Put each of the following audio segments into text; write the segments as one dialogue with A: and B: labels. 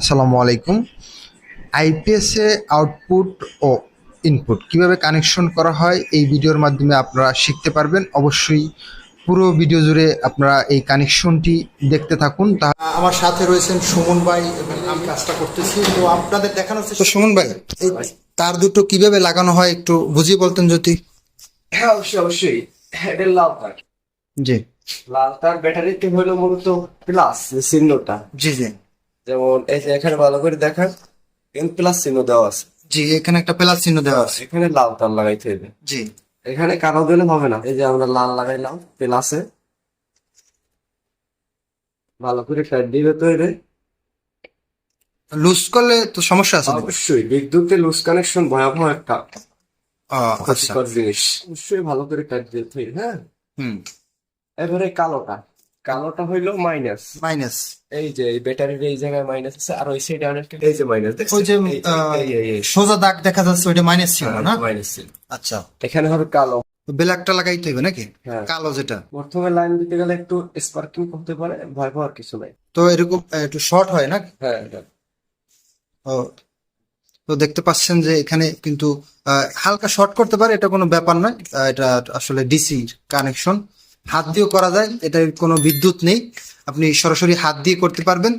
A: আসসালামু আলাইকুম। আইপিএসে আউটপুট ও ইনপুট কীভাবে কানেকশন করা হয় এই ভিডিওর মাধ্যমে আপনারা শিখতে পারবেন। অবশ্যই পুরো ভিডিও জুড়ে আপনারা এই কানেকশনটি দেখতে থাকুন। তা আমার সাথে রয়েছেন সুমন ভাই এবং আমি কাজটা করতেছি। তো আপনাদের দেখানোর চেষ্টা সুমন ভাই এই তার দুটো কীভাবে লাগানো হয় একটু বুঝিয়ে বলতেন যদি।
B: হ্যাঁ অবশ্যই অবশ্যই। এটা লাল তার।
A: জি।
B: লাল তার ব্যাটারিতে হলো মূলত প্লাস চিহ্নটা।
A: জি জি।
B: যেমন এই যে এখানে ভালো করে দেখান এখানে প্লাস চিহ্ন দেওয়া আছে।
A: জি এখানে একটা প্লাস চিহ্ন দেওয়া আছে।
B: এখানে লাল তার লাগাইতে হবে।
A: জি।
B: এখানে কালো দিলে হবে না এই যে আমরা লাল লাগাইলাম প্লাসে ভালো করে টাইট দিবে তো এর
A: লুজ করলে তো সমস্যা আছে
B: অবশ্যই বিদ্যুতের লুজ কানেকশন ভয়াবহ একটা
A: আচ্ছা।
B: জিনিস। অবশ্যই ভালো করে টাইট দিতে হ্যাঁ।
A: হুম।
B: এবারে কালোটা। কালোটা হইল মাইনাস
A: মাইনাস
B: এই যে এই ব্যাটারির এই জায়গায় মাইনাস আছে আর ওই সাইডে অনেকটা এই যে মাইনাস
A: ওই যে সোজা দাগ দেখা যাচ্ছে ওইটা মাইনাস ছিল না?
B: মাইনাস ছিল।
A: আচ্ছা।
B: এখানে হবে কালো।
A: ব্ল্যাকটা লাগাইতে হবে নাকি?
B: হ্যাঁ।
A: কালো যেটা।
B: প্রথমে লাইন দিতে গেলে একটু স্পার্কিং করতে পারে ভয় পাওয়ার কিছু নাই।
A: তো এরকম একটু শর্ট হয় না?
B: হ্যাঁ হ্যাঁ
A: ও তো দেখতে পাচ্ছেন যে এখানে কিন্তু আহ, হালকা শর্ট করতে পারে এটা কোনো ব্যাপার নয়। আহ, এটা আসলে ডিসি কানেকশন হাত দিয়েও করা যায় এটার কোনো বিদ্যুৎ নেই। আপনি সরাসরি হাত দিয়ে করতে পারবেন।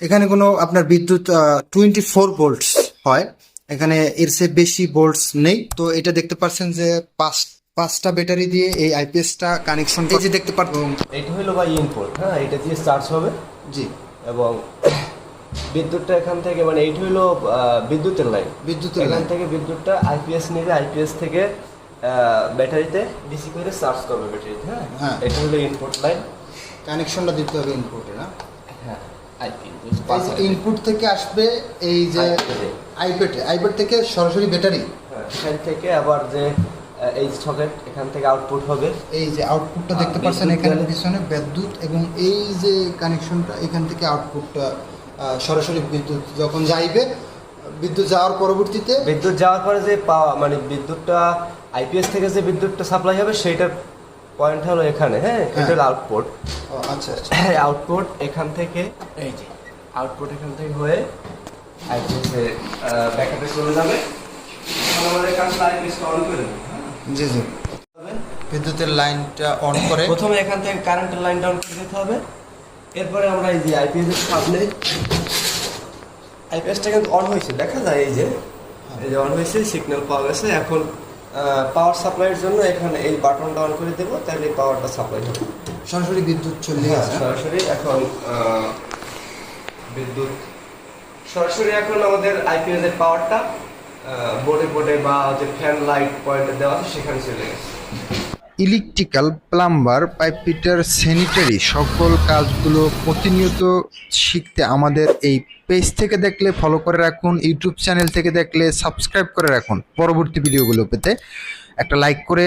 A: এখানে কোনো আপনার বিদ্যুৎ টোয়েন্টি ফোর ভোল্টস হয়। এখানে এর চেয়ে বেশি ভোল্টস নেই। তো এটা দেখতে পাচ্ছেন যে পাঁচ পাঁচটা ব্যাটারি দিয়ে এই আইপিএসটা কানেকশন এই যে দেখতে পাচ্ছেন
B: এইটা হইল ভাই ইনপুট হ্যাঁ? এটা দিয়ে চার্জ হবে।
A: জি।
B: এবং বিদ্যুৎটা এখান থেকে মানে এইটা আহ, বিদ্যুতের লাইন
A: বিদ্যুতের
B: এখান থেকে বিদ্যুৎটা আইপিএস নেবে আইপিএস থেকে ব্যাটারিতে ডিসি করে চার্জ করবে ব্যাটারিতে হ্যাঁ?
A: হ্যাঁ।
B: এটা হলো ইনপুট লাইন
A: কানেকশনটা দিতে হবে ইনপুটে না?
B: হ্যাঁ
A: ইনপুট থেকে আসবে এই যে। আইপ্যাড আইপ্যাড থেকে সরাসরি ব্যাটারি?
B: হ্যাঁ, এখান থেকে আবার যে এই সকেট এখান থেকে আউটপুট হবে।
A: এই যে আউটপুটটা দেখতে পাচ্ছেন
B: বিদ্যুৎ
A: এখানে পিছনে বিদ্যুৎ এবং এই যে কানেকশনটা এখান থেকে আউটপুটটা সরাসরি বিদ্যুৎ যখন যাইবে বিদ্যুৎ যাওয়ার পরবর্তীতে?
B: বিদ্যুৎ যাওয়ার পরে যে পাওয়া মানে বিদ্যুৎটা আইপিএস থেকে যে বিদ্যুৎটা সাপ্লাই হবে সেইটার পয়েন্ট হলো এখানে হ্যাঁ? এটা আউটপুট
A: ও, আচ্ছা আচ্ছা।
B: আউটপুট এখান থেকে এই যে আউটপুট এখান থেকে হয়ে আইপিএস এ ব্যাকআপে চলে যাবে। আমাদের কাছে আইপিএস অন করে দেবো হ্যাঁ?
A: জি জি। বিদ্যুতের লাইনটা অন করে।
B: প্রথমে এখান থেকে কারেন্টের লাইনটা অন করে দিতে হবে। এরপরে আমরা এই যে আইপিএস এর সামনে আইপিএসটা কিন্তু অন হয়েছে। দেখা যায় এই যে এই যে অন হয়েছে সিগন্যাল পাওয়া গেছে। এখন পাওয়ার সাপ্লাইয়ের জন্য এখানে এই বাটনটা অন করে দেবো তাহলে পাওয়ারটা সাপ্লাই হবে।
A: সরাসরি বিদ্যুৎ চলে
B: হ্যাঁ, সরাসরি এখন বিদ্যুৎ। সরাসরি এখন আমাদের আইপিএস এর পাওয়ারটা বোর্ডে বোর্ডে বা যে ফ্যান লাইট পয়েন্টে দেওয়া আছে সেখানে চলে গেছে।
A: Electrical plumber pipe fitter sanitary সকল কাজগুলো প্রতিনিয়ত শিখতে আমাদের এই পেজ থেকে দেখলে ফলো করে রাখুন ইউটিউব চ্যানেল থেকে দেখলে সাবস্ক্রাইব করে রাখুন। পরবর্তী ভিডিওগুলো পেতে একটা লাইক করে